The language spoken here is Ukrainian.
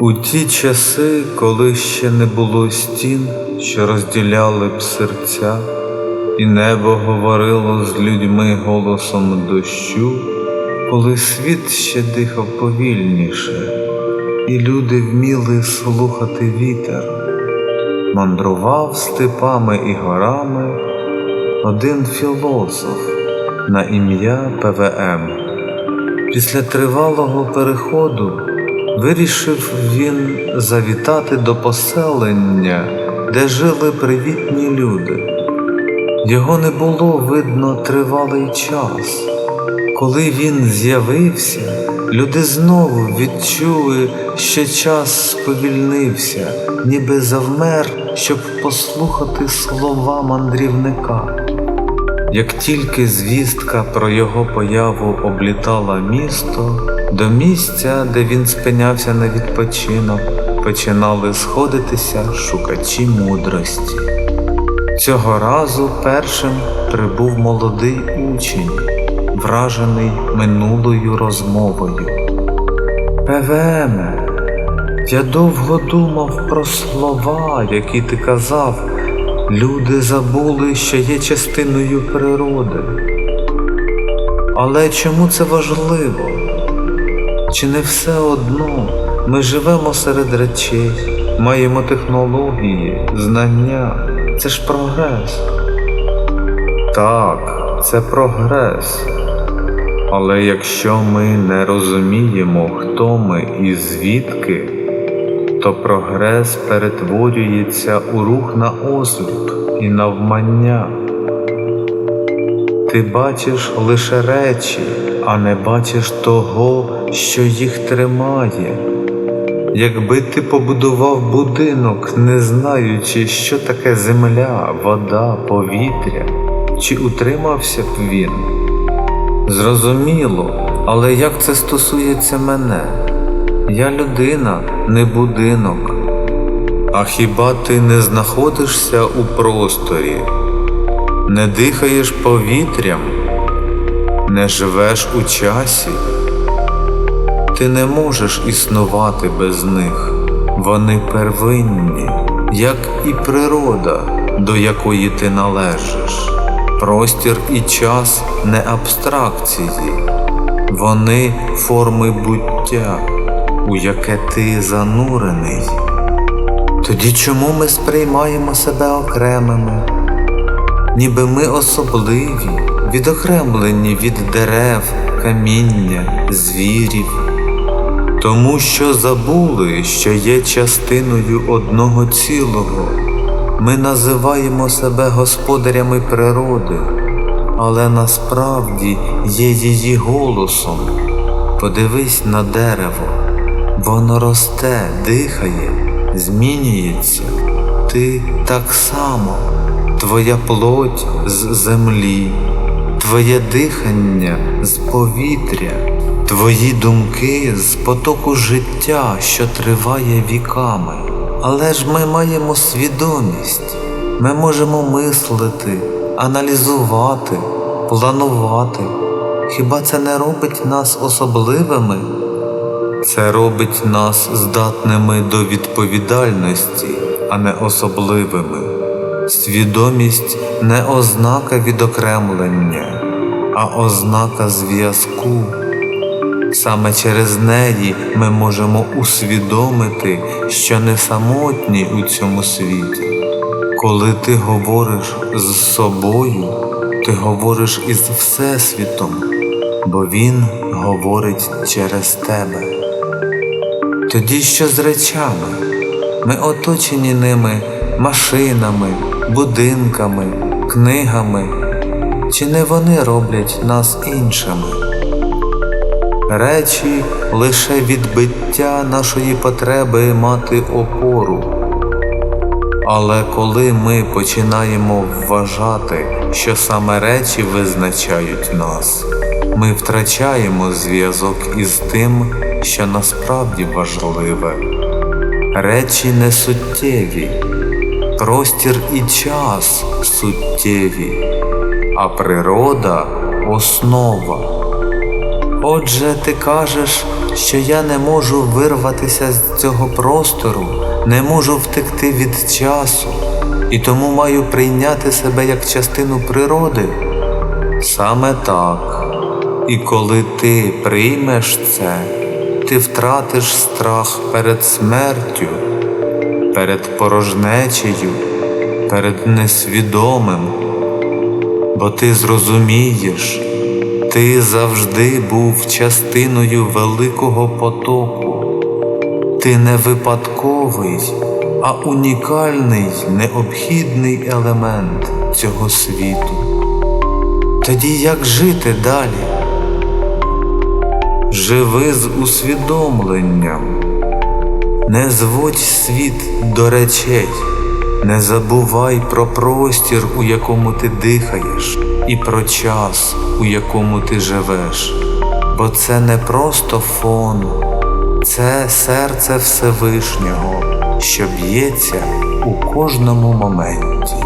У ті часи, коли ще не було стін, що розділяли б серця, і небо говорило з людьми голосом дощу, коли світ ще дихав повільніше, і люди вміли слухати вітер, мандрував степами і горами один філософ на ім'я ПВМ. Після тривалого переходу вирішив він завітати до поселення, де жили привітні люди. Його не було видно тривалий час. Коли він з'явився, люди знову відчули, що час сповільнився, ніби завмер, щоб послухати слова мандрівника. Як тільки звістка про його появу облітала місто, до місця, де він спинявся на відпочинок, починали сходитися шукачі мудрості. Цього разу першим прибув молодий учень, вражений минулою розмовою. ПВМ, я довго думав про слова, які ти казав. Люди забули, що є частиною природи. Але чому це важливо? Чи не все одно ми живемо серед речей, маємо технології, знання? Це ж прогрес. Так, це прогрес. Але якщо ми не розуміємо, хто ми і звідки, то прогрес перетворюється у рух на осліп і навмання. Ти бачиш лише речі, а не бачиш того, що їх тримає. Якби ти побудував будинок, не знаючи, що таке земля, вода, повітря, чи утримався б він? Зрозуміло, але як це стосується мене? Я людина, не будинок. А хіба ти не знаходишся у просторі, не дихаєш повітрям, не живеш у часі? Ти не можеш існувати без них. Вони первинні, як і природа, до якої ти належиш. Простір і час не абстракції, вони форми буття, у яке ти занурений. Тоді чому ми сприймаємо себе окремими? Ніби ми особливі, відокремлені від дерев, каміння, звірів, тому що забули, що є частиною одного цілого. Ми називаємо себе господарями природи, але насправді є її голосом. Подивись на дерево, воно росте, дихає, змінюється. Ти так само, твоя плоть з землі, твоє дихання з повітря, твої думки з потоку життя, що триває віками. Але ж ми маємо свідомість, ми можемо мислити, аналізувати, планувати. Хіба це не робить нас особливими? Це робить нас здатними до відповідальності, а не особливими. Свідомість не ознака відокремлення, а ознака зв'язку. Саме через неї ми можемо усвідомити, що не самотні у цьому світі. Коли ти говориш з собою, ти говориш із Всесвітом, бо Він говорить через тебе. Тоді що з речами? Ми оточені ними машинами, будинками, книгами, чи не вони роблять нас іншими? Речі лише відбиття нашої потреби мати опору. Але коли ми починаємо вважати, що саме речі визначають нас, ми втрачаємо зв'язок із тим, що насправді важливе. Речі не суттєві, простір і час суттєві, а природа основа. Отже, ти кажеш, що я не можу вирватися з цього простору, не можу втекти від часу, і тому маю прийняти себе як частину природи. Саме так. І коли ти приймеш це, ти втратиш страх перед смертю, перед порожнечею, перед несвідомим, бо ти зрозумієш, ти завжди був частиною великого потоку. Ти не випадковий, а унікальний необхідний елемент цього світу. Тоді як жити далі? Живи з усвідомленням. Не зводь світ до речей, не забувай про простір, у якому ти дихаєш, і про час, у якому ти живеш. Бо це не просто фон, це серце Всевишнього, що б'ється у кожному моменті.